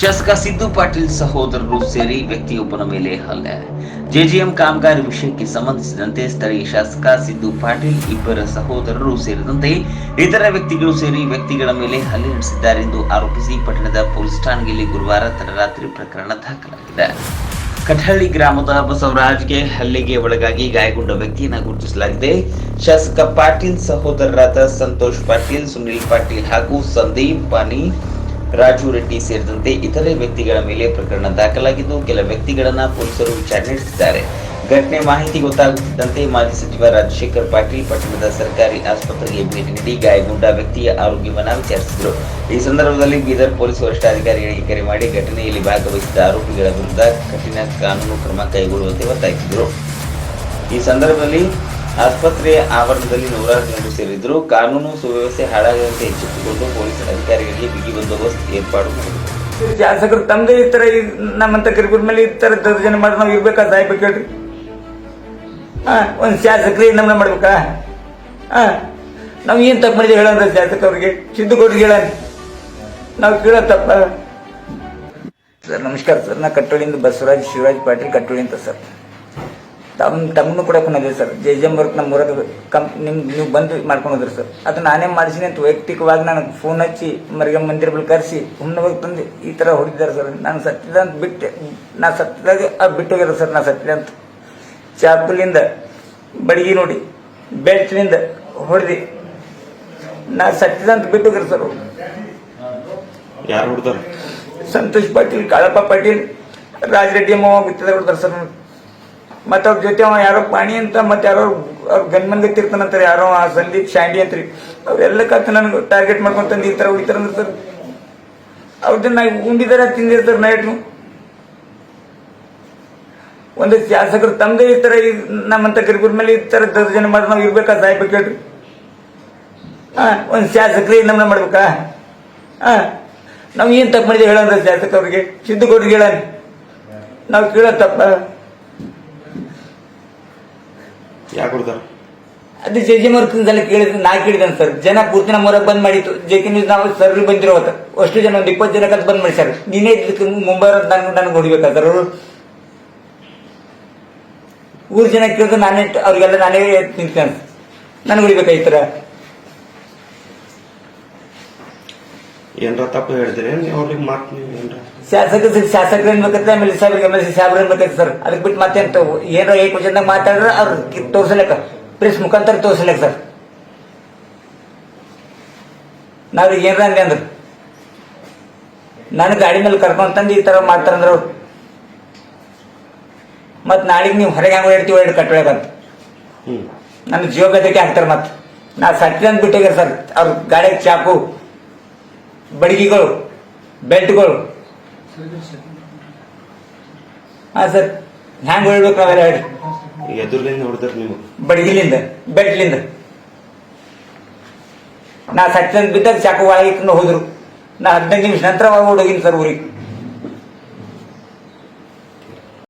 ಶಾಸಕ ಸಿದ್ದು ಪಾಟೀಲ್ ಸಹೋದರರು ಸೇರಿ ವ್ಯಕ್ತಿಯೊಬ್ಬನ ಮೇಲೆ ಹಲ್ಲೆ. ಜೆಜಿಎಂ ಕಾಮಗಾರಿ ವಿಷಯಕ್ಕೆ ಸಂಬಂಧಿಸಿದಂತೆ ಸ್ಥಳೀಯ ಶಾಸಕ ಸಿದ್ದು ಪಾಟೀಲ್ ಇಬ್ಬರ ಸಹೋದರರು ಸೇರಿದಂತೆ ಇತರ ವ್ಯಕ್ತಿಗಳು ಸೇರಿ ವ್ಯಕ್ತಿಗಳ ಮೇಲೆ ಹಲ್ಲೆ ನಡೆಸಿದ್ದಾರೆ ಎಂದು ಆರೋಪಿಸಿ ಪಟ್ಟಣದ ಪೊಲೀಸ್ ಠಾಣೆಯಲ್ಲಿ ಗುರುವಾರ ತಡರಾತ್ರಿ ಪ್ರಕರಣ ದಾಖಲಾಗಿದೆ. ಕಠಳ್ಳಿ ಗ್ರಾಮದ ಬಸವರಾಜ್ಗೆ ಹಲ್ಲೆಗೆ ಒಳಗಾಗಿ ಗಾಯಗೊಂಡ ವ್ಯಕ್ತಿಯನ್ನು ಗುರುತಿಸಲಾಗಿದೆ. ಶಾಸಕ ಪಾಟೀಲ್ ಸಹೋದರರಾದ ಸಂತೋಷ್ ಪಾಟೀಲ್, ಸುನಿಲ್ ಪಾಟೀಲ್ ಹಾಗೂ ಸಂದೀಪ್ ಪಾನಿ ರಾಜು ರೆಡ್ಡಿ ಸೇರಿದಂತೆ ಇತರೆ ವ್ಯಕ್ತಿಗಳ ಮೇಲೆ ಪ್ರಕರಣ ದಾಖಲಾಗಿದ್ದು ಕೆಲ ವ್ಯಕ್ತಿಗಳನ್ನ ಪೊಲೀಸರು ವಿಚಾರಣೆ ನಡೆಸಿದ್ದಾರೆ. ಘಟನೆ ಮಾಹಿತಿ ಗೊತ್ತಾಗುತ್ತಿದ್ದಂತೆ ಮಾಜಿ ಸಚಿವ ರಾಜಶೇಖರ್ ಪಾಟೀಲ್ ಪಟ್ಟಣದ ಸರ್ಕಾರಿ ಆಸ್ಪತ್ರೆಗೆ ಭೇಟಿ ನೀಡಿ ಗಾಯಗೊಂಡ ವ್ಯಕ್ತಿಯ ಆರೋಗ್ಯವನ್ನ ವಿಚಾರಿಸಿದರು. ಈ ಸಂದರ್ಭದಲ್ಲಿ ಬೀದರ್ ಪೊಲೀಸ್ ವರಿಷ್ಠಾಧಿಕಾರಿಗಳಿಗೆ ಕರೆ ಮಾಡಿ ಘಟನೆಯಲ್ಲಿ ಭಾಗವಹಿಸಿದ ಆರೋಪಿಗಳ ವಿರುದ್ಧ ಕಠಿಣ ಕಾನೂನು ಕ್ರಮ ಕೈಗೊಳ್ಳುವಂತೆ ಒತ್ತಾಯಿಸಿದರು. ಈ ಸಂದರ್ಭದಲ್ಲಿ ಆಸ್ಪತ್ರೆಯ ಆವರಣದಲ್ಲಿ ನೂರಾರು ಜನರು ಸೇರಿದ್ರು ಕಾನೂನು ಸುವ್ಯವಸ್ಥೆ ಹಾಳಾಗದಂತೆ ಎಚ್ಚೆತ್ತುಕೊಂಡು ಪೊಲೀಸ್ ಅಧಿಕಾರಿಗಳಿಗೆ ಬಿಗಿ ಬಂದೋಬಸ್ತ್ ಏರ್ಪಾಡು ಮಾಡಿದರು ಶಾಸಕರು ತಮ್ಮದೇ ಈ ಥರ ನಮ್ಮಂತ ಕರಿಪುರ ಮೇಲೆ ಈ ಥರ ದರ್ಜನೆ ಮಾಡಿ ನಾವು ಇರ್ಬೇಕಾ? ಸಾಯ್ಬೇಕು ಹೇಳ್ರಿ ಹಾಂ, ಒಂದು ಶಾಸಕರು ನಮ್ಮನ್ನ ಮಾಡ್ಬೇಕಾ? ಹಾಂ, ನಾವು ಏನು ತಪ್ಪು ಮಾಡಿದೆ ಹೇಳಂದ್ರೆ ಶಾಸಕರಿಗೆ ಸಿದ್ದುಗೌಡ್ರಿಗೆ ಹೇಳ ನಾವು ಕೇಳೋ ತಪ್ಪ. ಸರ್, ನಮಸ್ಕಾರ, ಸರ್. ನಾ ಕಟ್ಟೋಳಿಂದ ಬಸವರಾಜ್ ಶಿವರಾಜ್ ಪಾಟೀಲ್ ಕಟ್ಟೋಳಿ ಅಂತ, ಸರ್. ತಮ್ಮ ತಮ್ಮನ್ನು ಕೂಡ ಬಂದಿದೆ ಸರ್. ಜೆ ಜೆ ವರ್ಕ್ ನಮ್ಮ ಊರಾಗ ಕಂ ನಿಮ್ ನೀವು ಬಂದು ಮಾಡ್ಕೊಂಡು ಹೋದ್ರಿ ಸರ್. ಅದು ನಾನೇ ಮಾಡಿಸಿನಿ ಅಂತ ವೈಯಕ್ತಿಕವಾಗಿ ನನಗೆ ಫೋನ್ ಹಚ್ಚಿ ಮರಿಗೆ ಮಂದಿರ ಬಳಿ ಕರೆಸಿ ಹುಣ್ಣವಾಗಿ ತಂದು ಈ ಥರ ಹೊಡಿದ್ದಾರೆ ಸರ್. ನಾನು ಸತ್ತಿದ ಅಂತ ಬಿಟ್ಟೆ. ನಾ ಸತ್ತಿದಾಗ ಅದು ಬಿಟ್ಟು ಹೋಗ್ಯಾರ ಸರ್ ನಾ ಸತ್ತಿದೆ ಅಂತ. ಚಾಪುಲಿಂದ ಬಡಗಿ ನೋಡಿ ಬೆಲ್ಟ್ನಿಂದ ಹೊಡೆದಿ. ನಾ ಸತ್ತಿದ ಅಂತ ಬಿಟ್ಟು ಹೋಗ್ಯಾರ ಸರ್. ಯಾರು ಹೊಡ್ತಾರೆ ಸಂತೋಷ್ ಪಾಟೀಲ್ ಕಾಳಪ್ಪ ಪಾಟೀಲ್ ರಾಜರೆಡ್ಡಿ ಅಮ್ಮ ಬಿತ್ತದ ಬಿಡ್ತಾರೆ ಸರ್. ಮತ್ತೆ ಅವ್ರ ಜೊತೆ ಅವ ಯಾರೋ ಪಾಣಿ ಅಂತ ಮತ್ತೆ ಯಾರೋ ಅವ್ರ ಗನ್ಮನ್ ಗತ್ತಿರ್ತಾನಂತಾರೆ ಯಾರೋ ಆ ಸಂದೀಪ್ ಶಾಂಡಿ ಅಂತ್ರಿ ಕತ್ತು ನನಗೆ ಟಾರ್ಗೆಟ್ ಮಾಡ್ಕೊಂತಂದು ಈ ಥರ ಹೊಡಿತಾರ ಅಂತಾರೆ ಅವ್ರದ್ದನ್ನ ಉಂಡಿದಾರ ತಿಂದಿರ್ತಾರೆ ನೈಟ್ನು ಒಂದು ಶಾಸಕರು ತಮ್ಮದೇ ಈ ಥರ ನಮ್ಮಂತ ಗರಿಬ್ರ ಮೇಲೆ ಈ ಥರ ಜನ ಮಾಡಿ ನಾವು ಇರ್ಬೇಕಾ ಸಾಯ್ಬೇಕು ಹೇಳ್ರಿ ಹಾಂ, ಒಂದು ಶಾಸಕರು ನಮ್ಮನ್ನ ಮಾಡ್ಬೇಕಾ? ಹಾ, ನಾವು ಏನ್ ತಪ್ಪು ಶಾಸಕ ಅವ್ರಿಗೆ? ಸಿದ್ದು ಕೊಡ್ರಿ ಹೇಳ ನಾವು ಕೇಳೋ ತಪ್ಪ? ಯಾಕೆ ಅದು ಜೆ ಜೆ ಮರ್ಕಂದೆಲ್ಲ ಕೇಳಿದ್ರೆ ನಾ ಕೇಳಿದಾನೆ ಸರ್ ಜನ ಪೂರ್ತಿ ನಮ್ಮ ಬಂದ್ ಮಾಡಿತ್ತು. ಜೆ ಕೆ ನ್ಯೂಸ್ ನಾವು ಸರ್ ಬಂದಿರೋ ಅವತ್ತು ಅಷ್ಟು ಜನ ಒಂದು ಇಪ್ಪತ್ತು ಜನ ಕಲ್ ಬಂದ್ ಮಾಡಿ ಸರ್ ನೀನೇ ಇದಕ್ಕೆ ಮುಂಬೈ ನನಗೆ ನನಗೆ ಹೊಡಿಬೇಕಾ ಸರ್ ಅವರು? ಊರ್ ಜನ ಕೇಳಿದ್ರೆ ನಾನೇ ಅವ್ರಿಗೆಲ್ಲ ನಾನೇ ನಿಂತ್ಕೊಂಡು. ನನಗೆ ಹೊಡಿಬೇಕಾ ಈ ಥರ ಏನ್ರ ತಪ್ಪು ಹೇಳಿದ್ರಿ ಅವ್ರಿಗೆ ಮಾತು ನೀವು ಏನ್ರ. ಶಾಸಕ ಶಾಸಕರು ಆಮೇಲೆ ಸಾಹೇಬ್ರಿಗೆ ಎಂ ಎಲ್ ಸಿ ಸಾಹೇಬ್ರು ಅನ್ಬೇಕಂತ ಸರ್? ಅದಕ್ಕೆ ಬಿಟ್ಟು ಮತ್ತೆ ಅಂತ ಏನೋ ಏಕ್ ವಚನದಾಗ ಮಾತಾಡಿದ್ರೆ ಅವ್ರು ತೋರ್ಸಲಕ್ಕ ಪ್ರೆಸ್ ಮುಖಾಂತರ ತೋರ್ಸಲಕ್ಕ ಸರ್. ನಾವು ಏನ್ ಅಂದೆ ಅಂದ್ರೆ. ನಾನು ಗಾಡಿ ಮೇಲೆ ಕರ್ಕೊಂಡು ತಂದು ಈ ತರ ಮಾಡ್ತಾರಂದ್ರ ಅವ್ರು. ಮತ್ ನಾಳೆಗೆ ನೀವು ಹೊರಗೆ ಹಂಗ ಹೇಳ್ತೀವಿ ಹೇಳಿ ಕಟ್ಟಬೇಕಂತ ಹ್ಮ್. ನನ್ನ ಜೀವ ಬೆದರಿಕೆ ಹಾಕ್ತಾರೆ ಮತ್ತೆ. ನಾ ಸಟ್ಟಿ ಅಂತ ಸರ್ ಅವ್ರ ಗಾಡಿಗೆ ಚಾಕು. ಬಡಗಿಗಳು ಬೆಲ್ಟ್ಗಳು. ಹಾ ಸರ್. ಹ್ಯಾಂಗ ಹೇಳ್ಬೇಕು ನಾವೆಲ್ಲ ಹೇಳಿ. ಎದುರ್ಲಿಂದ ಹೊಡ್ದಾರ ನೀವು. ಬಡಗಿಲಿಂದ ಬೆಲ್ಟ್ಲಿಂದ. ನಾ ಸಟ್ಟಿ ಅಂತ ಬಿದ್ದಾಗ ಚಾಕು ಒಳಗೆ ಇಟ್ಕೊಂಡು ಹೋದ್ರು. ನಾ ಹದಿನೈದು ನಿಮಿಷ ನಂತರ ಹೋಗಿನಿ ಸರ್ ಊರಿಗೆ.